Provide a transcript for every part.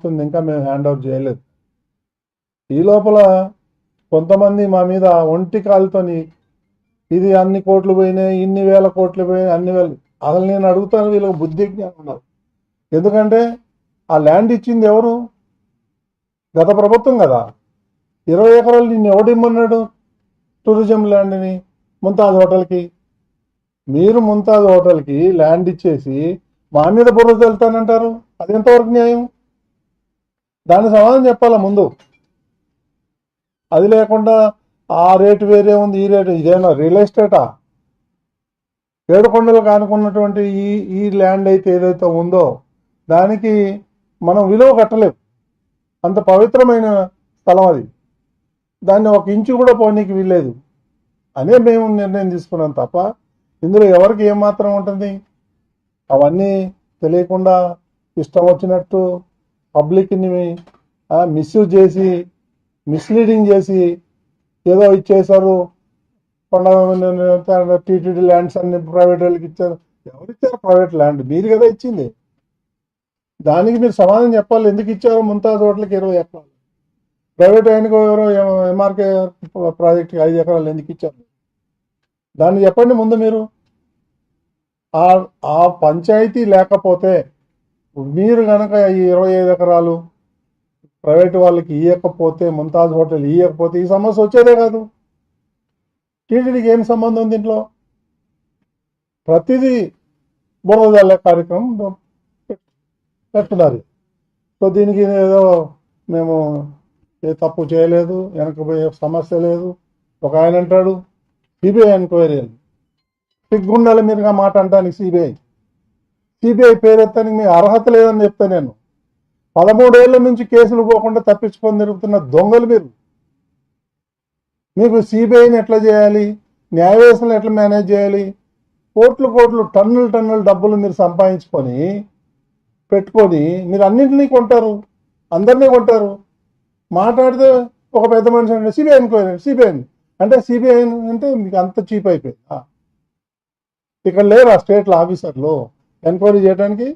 వస్తుంది ఇంకా మేము హ్యాండ్ ఓవర్ చేయలేదు. ఈ లోపల కొంతమంది మా మీద ఒంటి కాలుతోని ఇది అన్ని కోట్లు పోయినాయి ఇన్ని వేల కోట్లు పోయినాయి అన్ని వేలు. అసలు నేను అడుగుతాను వీళ్ళకి బుద్ధి జ్ఞానం ఉన్నారు ఎందుకంటే ఆ ల్యాండ్ ఇచ్చింది ఎవరు? గత ప్రభుత్వం కదా. ఇరవై ఎకరాలు నిన్ను ఎవడిమ్మన్నాడు టూరిజం ల్యాండ్ని ముంతాజ్ హోటల్కి. మీరు ముంతాజ్ హోటల్కి ల్యాండ్ ఇచ్చేసి మా మీద బుర్ర వెళ్తానంటారు అది ఎంతవరకు న్యాయం? దాని సమాధానం చెప్పాలా ముందు? అది లేకుండా ఆ రేటు వేరే ఉంది ఈ రేటు ఇదేనా? రియల్ ఎస్టేటా? ఏడుకొండలు కానుకున్నటువంటి ఈ ఈ ల్యాండ్ అయితే ఏదైతే ఉందో దానికి మనం విలువ కట్టలేము అంత పవిత్రమైన స్థలం అది. దాన్ని ఒక ఇంచు కూడా పోనీకి వీల్లేదు. అనే మేము నిర్ణయం తీసుకున్నాం తప్ప ఇందులో ఎవరికి ఏమాత్రం ఉంటుంది? అవన్నీ తెలియకుండా ఇష్టం వచ్చినట్టు పబ్లిక్ని మిస్యూజ్ చేసి మిస్లీడింగ్ చేసి ఏదో ఇచ్చేశారు. పండగ టీటీడీ ల్యాండ్స్ అన్ని ప్రైవేట్ వాళ్ళకి ఇచ్చారు. ఎవరు ఇచ్చారు ప్రైవేట్ ల్యాండ్ మీరు కదా ఇచ్చింది. దానికి మీరు సమాధానం చెప్పాలి. ఎందుకు ఇచ్చారు? ముంతాజ్ హోటల్కి ఇరవై ఎకరాలు. ప్రైవేట్ ఆయనకు ఎవరో ఎంఆర్కే ప్రాజెక్ట్కి ఐదు ఎకరాలు ఎందుకు ఇచ్చారు? దాన్ని చెప్పండి ముందు మీరు. ఆ పంచాయతీ లేకపోతే మీరు కనుక ఈ ఇరవై ఐదు ఎకరాలు ప్రైవేట్ వాళ్ళకి ఇవ్వకపోతే ముంతాజ్ హోటల్ ఇవ్వకపోతే ఈ సమస్య వచ్చేదే కాదు. టీటీడీకి ఏం సంబంధం దీంట్లో ప్రతిదీ బురద కార్యక్రమం పెట్టున్నారు. సో దీనికి ఏదో మేము ఏ తప్పు చేయలేదు వెనకపోయే సమస్య లేదు. ఒక ఆయన అంటాడు సిబిఐ ఎంక్వైరీ అని. సిగ్గుండాలి మీరుగా మాట అంటానికి సిబిఐ. సిబిఐ పేరెత్తానికి మీ అర్హత లేదని చెప్తా నేను. పదమూడేళ్ళ నుంచి కేసులు పోకుండా తప్పించుకొని తిరుగుతున్న దొంగలు మీరు. మీకు సిబిఐని ఎట్లా చేయాలి? న్యాయ ఎట్లా మేనేజ్ చేయాలి? కోట్లు కోట్లు టన్నులు టన్నుల డబ్బులు మీరు సంపాదించుకొని పెట్టుకొని మీరు అన్నింటినీ కొంటారు. అందరినీ కొంటారు. మాట్లాడితే ఒక పెద్ద మనిషి అంటే సిబిఐ ఎంక్వైరీ సిబిఐ అంటే సిబిఐ అంటే మీకు అంత చీప్ అయిపోయింది? ఇక్కడ ఇక్కడ లేరా స్టేట్ల ఆఫీసర్లు? ఎంక్వైరీ చేయడానికి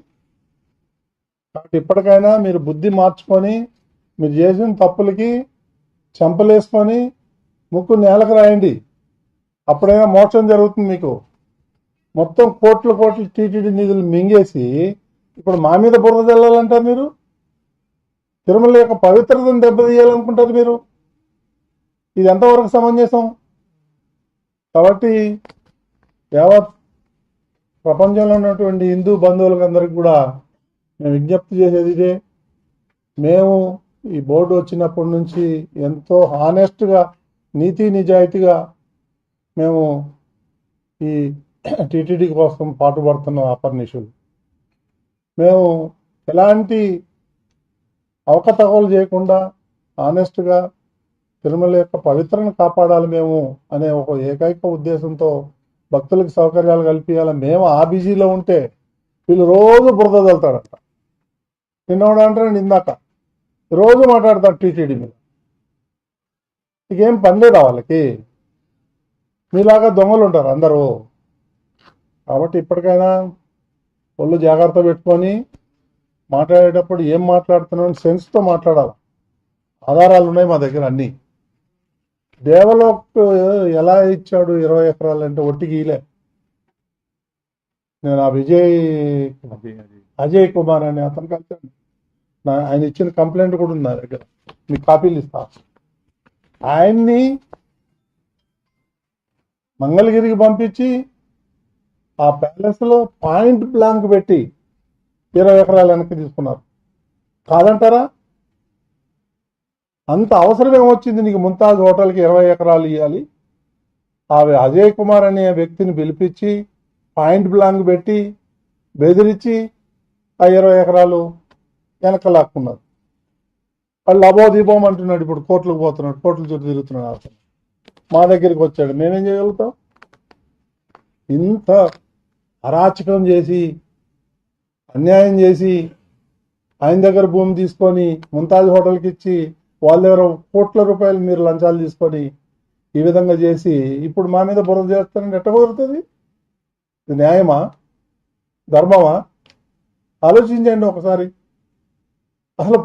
కాబట్టి ఇప్పటికైనా మీరు బుద్ధి మార్చుకొని మీరు చేసిన తప్పులకి చెంపలేసుకొని ముక్కు నేలకు రాయండి. అప్పుడైనా మోక్షం జరుగుతుంది మీకు. మొత్తం కోట్ల కోట్ల టీటీడీ నిధులు మింగేసి ఇప్పుడు మా మీద బురద చల్లాలంటారు మీరు? తిరుమల యొక్క పవిత్రతను దెబ్బతీయాలనుకుంటారు మీరు? ఇది ఎంతవరకు సమంజసం? కాబట్టి యావత్ ప్రపంచంలో ఉన్నటువంటి హిందూ బంధువులకు అందరికి కూడా మేము విజ్ఞప్తి చేసేది ఇదే. మేము ఈ బోర్డు వచ్చినప్పటి నుంచి ఎంతో హానెస్ట్గా నీతి నిజాయితీగా మేము ఈ టీటీడీ కోసం పాటుపడుతున్నాం అపర్నిషులు మేము ఎలాంటి అవకతవకలు చేయకుండా ఆనెస్ట్గా తిరుమల యొక్క పవిత్రను కాపాడాలి మేము అనే ఒక ఏకైక ఉద్దేశంతో భక్తులకు సౌకర్యాలు కల్పించాలి మేము ఆ బిజీలో ఉంటే వీళ్ళు రోజు బురద చల్లుతారట నిన్నోడు అంటే నిందాక రోజు మాట్లాడతారు టీటీడీ మీద. ఇకేం పని లేదా వాళ్ళకి? మీలాగా దొంగలు ఉంటారు అందరూ. కాబట్టి ఇప్పటికైనా ఒళ్ళు జాగ్రత్త పెట్టుకొని మాట్లాడేటప్పుడు ఏం మాట్లాడుతున్నాం సెన్స్తో మాట్లాడాలి. ఆధారాలు ఉన్నాయి మా దగ్గర అన్నీ. దేవలోక్ ఎలా ఇచ్చాడు ఇరవై ఎకరాలు అంటే ఒట్టికి ఇలే నేను ఆ విజయ్ అజయ్ కుమార్ అనే అతను కలిసాను ఆయన ఇచ్చిన కంప్లైంట్ కూడా ఉంది నా దగ్గర. మీకు కాపీలు ఇస్తా. ఆయన్ని మంగళగిరికి పంపించి ఆ ప్యాలెస్లో పాయింట్ బ్లాంక్ పెట్టి ఇరవై ఎకరాలు వెనక్కి తీసుకున్నారు. కాదంటారా? అంత అవసరం ఏమొచ్చింది నీకు ముంతాజ్ హోటల్కి ఇరవై ఎకరాలు ఇవ్వాలి ఆ అజయ్ కుమార్ అనే వ్యక్తిని పిలిపించి పాయింట్ బ్లాంక్ పెట్టి బెదిరించి ఆ ఇరవై ఎకరాలు వెనక లాక్కున్నారు. వాళ్ళు అబో దీపం అంటున్నాడు ఇప్పుడు కోర్టులకు పోతున్నాడు కోర్టుల చుట్టూ తిరుగుతున్నాడు అతను మా దగ్గరికి వచ్చాడు మేమేం చేయగలుగుతాం? ఇంత అరాచకం చేసి అన్యాయం చేసి ఆయన దగ్గర భూమి తీసుకొని ముంతాజ్ హోటల్కి ఇచ్చి వాళ్ళ దగ్గర కోట్ల రూపాయలు మీరు లంచాలు తీసుకొని ఈ విధంగా చేసి ఇప్పుడు మా మీద బురద చేస్తారంటే ఎట్ట కుదురుతుంది? ఇది న్యాయమా? ధర్మమా? ఆలోచించండి ఒకసారి. అసలు